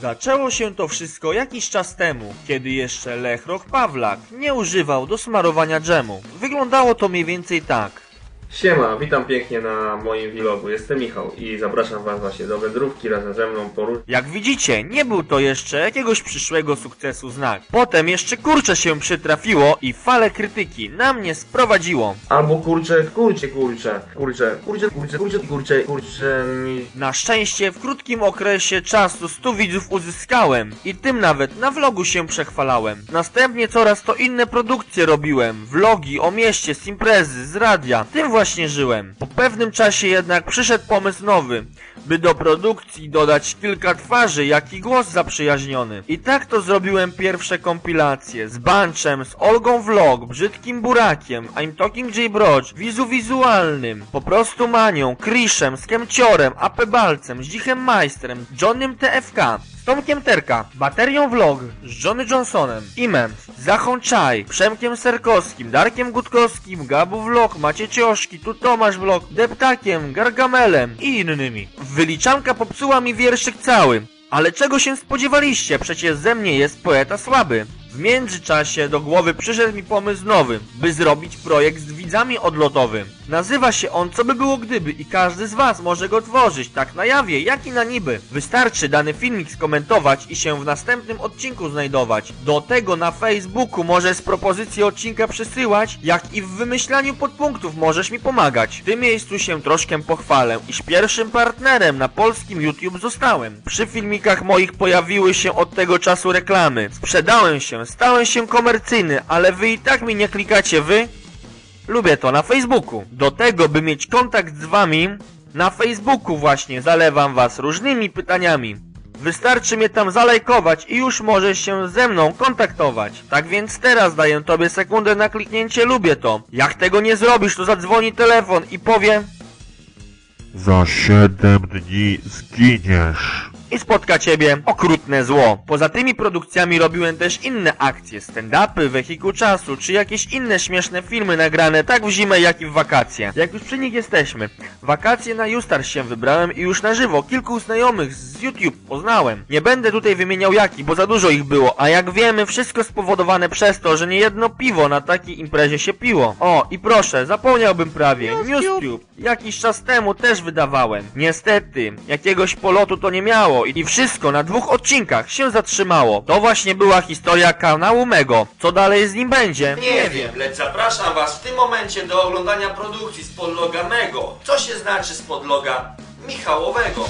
Zaczęło się to wszystko jakiś czas temu, kiedy jeszcze Lech Roch Pawlak nie używał do smarowania dżemu. Wyglądało to mniej więcej tak. Siema, witam pięknie na moim vlogu. Jestem Michał i zapraszam Was właśnie do wędrówki razem ze mną po róż... Jak widzicie, nie był to jeszcze jakiegoś przyszłego sukcesu znak. Potem jeszcze kurcze się przytrafiło i fale krytyki na mnie sprowadziło. Albo kurczę, kurczę, kurczę, kurczę, kurczę, kurczę, kurczę, kurczę, kurczę, mi... Na szczęście w krótkim okresie czasu 100 widzów uzyskałem i tym nawet na vlogu się przechwalałem. Następnie coraz to inne produkcje robiłem, vlogi o mieście z imprezy, z radia, tym właśnie żyłem. Po pewnym czasie jednak przyszedł pomysł nowy, by do produkcji dodać kilka twarzy, jak i głos zaprzyjaźniony. I tak to zrobiłem pierwsze kompilacje z Banchem, z Olgą Vlog, Brzydkim Burakiem, I'm Talking J Broch, Wizu Wizualnym, po prostu Manią, Krishem, z Kemciorem, AP Balcem, z Dzichem Majstrem, Johnem TFK, Tomkiem Terka, Baterią Vlog, z Johnny Johnsonem, Imem, Zachą Czaj, Przemkiem Serkowskim, Darkiem Gutkowskim, Gabu Vlog, Macie Cioszki, tu Tomasz Vlog, Deptakiem, Gargamelem i innymi. Wyliczanka popsuła mi wierszyk cały. Ale czego się spodziewaliście? Przecież ze mnie jest poeta słaby. W międzyczasie do głowy przyszedł mi pomysł nowy, by zrobić projekt z widzami odlotowym. Nazywa się on Co by było gdyby i każdy z was może go tworzyć, tak na jawie, jak i na niby. Wystarczy dany filmik skomentować i się w następnym odcinku znajdować. Do tego na Facebooku możesz propozycje odcinka przesyłać, jak i w wymyślaniu podpunktów możesz mi pomagać. W tym miejscu się troszkę pochwalę, iż pierwszym partnerem na polskim YouTube zostałem. Przy filmikach moich pojawiły się od tego czasu reklamy. Sprzedałem się, stałem się komercyjny, ale wy i tak mi nie klikacie, wy? Lubię to na Facebooku. Do tego, by mieć kontakt z wami, na Facebooku właśnie zalewam was różnymi pytaniami. Wystarczy mnie tam zalajkować i już możesz się ze mną kontaktować. Tak więc teraz daję tobie sekundę na kliknięcie lubię to. Jak tego nie zrobisz, to zadzwoni telefon i powie Za siedem dni zginiesz. I spotka ciebie okrutne zło. Poza tymi produkcjami robiłem też inne akcje, stand-upy, wehikuł czasu, czy jakieś inne śmieszne filmy nagrane tak w zimę, jak i w wakacje. Jak już przy nich jesteśmy, wakacje na Justar się wybrałem i już na żywo kilku znajomych z YouTube poznałem. Nie będę tutaj wymieniał jaki, bo za dużo ich było, a jak wiemy, wszystko spowodowane przez to, że nie jedno piwo na takiej imprezie się piło. O, i proszę, zapomniałbym prawie, NewsTube. Jakiś czas temu też wydawałem. Niestety, jakiegoś polotu to nie miało i wszystko na dwóch odcinkach się zatrzymało. To właśnie była historia kanału Mego. Co dalej z nim będzie? Nie wiem, lecz zapraszam Was w tym momencie do oglądania produkcji z podloga Mego. Co się znaczy z podloga Michałowego?